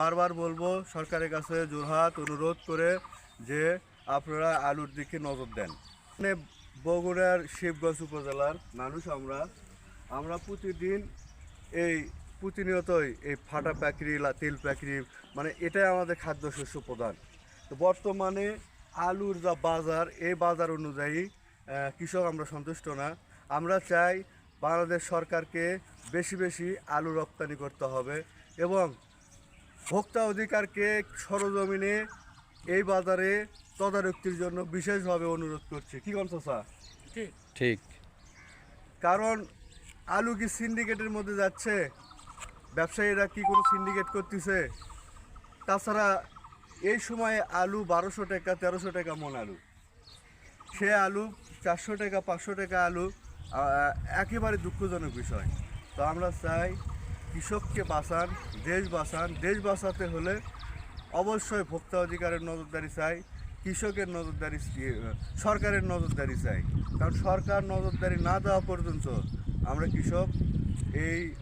বারবার বলব, সরকারের কাছে জোরহাত, অনুরোধ করে যে আপনারা আলুর দিকে নজর দেন। মানে বগুড়ার শিবগঞ্জ উপজেলার মানুষ আমরা আমরা প্রতিদিন এই প্রতিনিয়তই এই ফাটা প্যাকরি তেল প্যাকরি মানে এটাই আমাদের খাদ্যশস্য প্রধান। তো বর্তমানে আলুর যা বাজার, এই বাজার অনুযায়ী কৃষক আমরা সন্তুষ্ট না। আমরা চাই বাংলাদেশ সরকারকে বেশি বেশি আলু রপ্তানি করতে হবে এবং ভোক্তা অধিকারকে সরজমিনে এই বাজারে তদারকির জন্য বিশেষভাবে অনুরোধ করছি। কি বলছো স্যার ঠিক। ঠিক। কারণ আলু কি সিন্ডিকেটের মধ্যে যাচ্ছে? ব্যবসায়ীরা কি কোনো সিন্ডিকেট করতেছে? তাছাড়া এই সময়ে আলু বারোশো টাকা তেরোশো টাকা মন আলু। সে আলু চারশো টাকা পাঁচশো টাকা আলু একেবারে দুঃখজনক বিষয়। তো আমরা চাই কৃষককে বাঁচান, দেশ বাঁচান। দেশ বাঁচাতে হলে অবশ্যই ভোক্তা অধিকারের নজরদারি চাই, কৃষকের নজরদারি সরকারের নজরদারি চাই। কারণ সরকার নজরদারি না দেওয়া পর্যন্ত আমরা কৃষক এই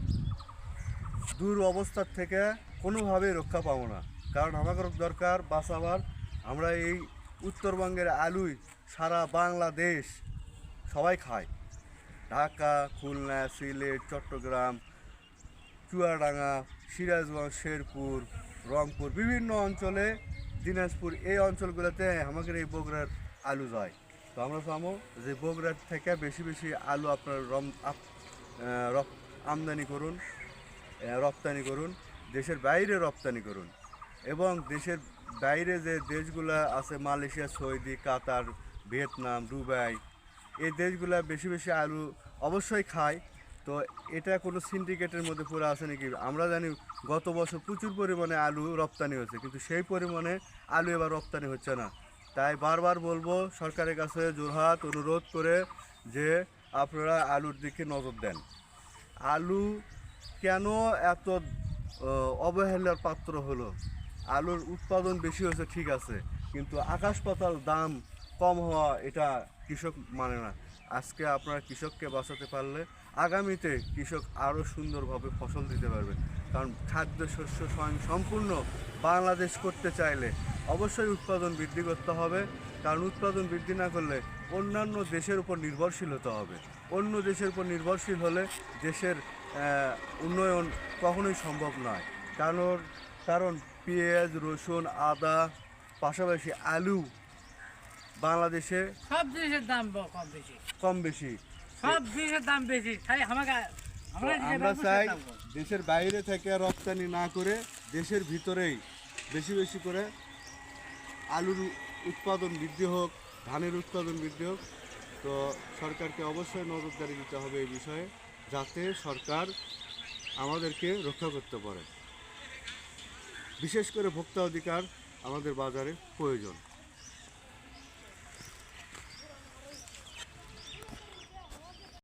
দূর অবস্থার থেকে কোনোভাবেই রক্ষা পাবো না। কারণ আমাদের দরকার বাঁচাবার। আমরা এই উত্তরবঙ্গের আলুই সারা বাংলাদেশ সবাই খায়। ঢাকা, খুলনা, সিলেট, চট্টগ্রাম চুয়াডাঙ্গা, সিরাজগঞ্জ, শেরপুর, রংপুর, বিভিন্ন অঞ্চলে দিনাজপুর, এই অঞ্চলগুলোতে আমাদের এই বগুড়ার আলু যায়। তো আমরা চাবো যে বগুড়ার থেকে বেশি বেশি আলু আপনার রম আমদানি করুন রপ্তানি করুন, দেশের বাইরে রপ্তানি করুন এবং দেশের বাইরে যে দেশগুলো আছে, Malaysia, Saudi, Qatar, Vietnam, Dubai, এই দেশগুলা বেশি বেশি আলু অবশ্যই খায়। তো এটা কোনো সিন্ডিকেটের মধ্যে পুরো আছে নাকি? আমরা জানি গত বছর প্রচুর পরিমাণে আলু রপ্তানি হয়েছে, কিন্তু সেই পরিমাণে আলু এবার রপ্তানি হচ্ছে না। তাই বারবার বলব সরকারের কাছে জোরহাত অনুরোধ করে যে আপনারা আলুর দিকে নজর দেন। আলু কেন এত অবহেলার পাত্র হলো? আলুর উৎপাদন বেশি হয়েছে, ঠিক আছে, কিন্তু আকাশ পাতাল দাম কম হওয়া এটা কৃষক মানে না। আজকে আপনারা কৃষককে বাঁচাতে পারলে আগামীতে কৃষক আরও সুন্দরভাবে ফসল দিতে পারবে। কারণ খাদ্যশস্য স্বয়ং সম্পূর্ণ বাংলাদেশ করতে চাইলে অবশ্যই উৎপাদন বৃদ্ধি করতে হবে। কারণ উৎপাদন বৃদ্ধি না করলে অন্যান্য দেশের উপর নির্ভরশীল হতে হবে। অন্য দেশের উপর নির্ভরশীল হলে দেশের উন্নয়ন কখনোই সম্ভব নয়। কারণ কারণ পেঁয়াজ রসুন আদা পাশাপাশি আলু বাংলাদেশে সব জিনিসের দাম কম বেশি। কম বেশি। সব জিনিসের দাম বেশি। তাই আমাকে আমরা চাই দেশের বাইরে থেকে রপ্তানি না করে দেশের ভিতরেই বেশি বেশি করে আলুর উৎপাদন বৃদ্ধি হোক ধানের উৎপাদন বৃদ্ধি হোক। তো সরকারকে অবশ্যই নজরদারি দিতে হবে এই বিষয়ে যাতে সরকার আমাদেরকে রক্ষা করতে পারে। বিশেষ করে ভোক্তা অধিকার আমাদের বাজারে প্রয়োজন।